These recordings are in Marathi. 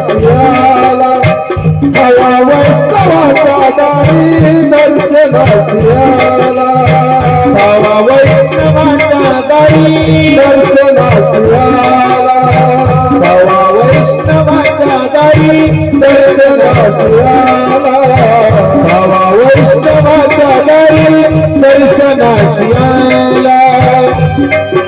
दर्शनासियाला भया वैष्णवाच्या दारी दर्शन दर्शनासियाला हवा वैष्णवाच्या दारी दर्शन दर्शनासियाला हवा वैष्णवाच्या दारी दर्शन दर्शनासियाला हवा वैष्णवाच्या दारी दर्शनासियाला पूर्वी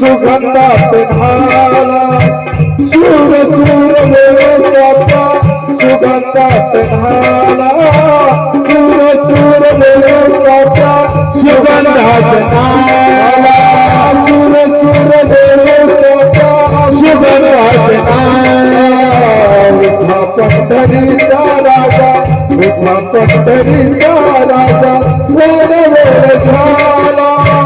सुगंधा पेन्हाला सूर सूर बोलो सात्या सुगंधा पेन्हाला सूर सूर बोलो सात्या सुगंधा पेन्हाला सूर सूर बोलो सात्या सुगंधा विठा पंढरीचा राजा विठा पंढरीचा राजा वेळ वेळ विठा पंढरीचा राजा वेळ वेळ झाला.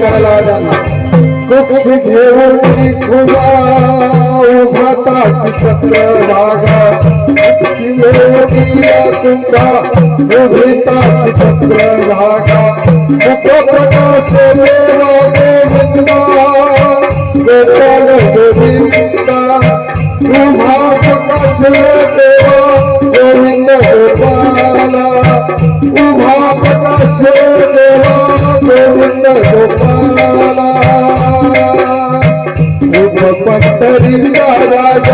करला जाला कुछ घेऊन खुला उभता किसत वागा जीवनिया सुंदा उभता किसत वागा कुको प्रकाश लेवा दे मुक्ता गोपाल गोरी मुक्ता उभा प्रकाश देवा गोविंद गोपाला उभा प्रकाश गोपाला उठ पंढरीचा राजा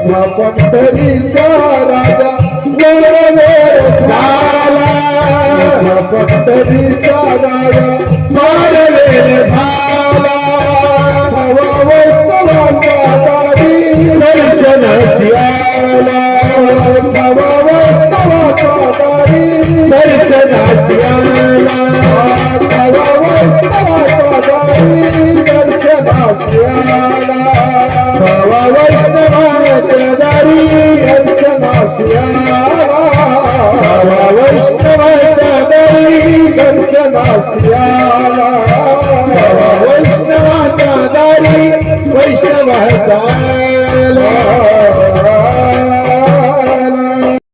उठा पंढरीचा राजा वेळ झाला उठा पंढरीचा राजा फार वेळ झाला हवा वैष्णवाचा दारी दर्शनाची आला हवा वैष्णवाचा दारी दर्शनाची आला हवा वैष्णवाचा दारी दर्शनाची आला हवा वैष्णवाच्या दारी दर्शनाची आला हवा वैष्णवाच्या दारी दर्शनास याला वैष्णवाच्या दारी वैष्णव जायला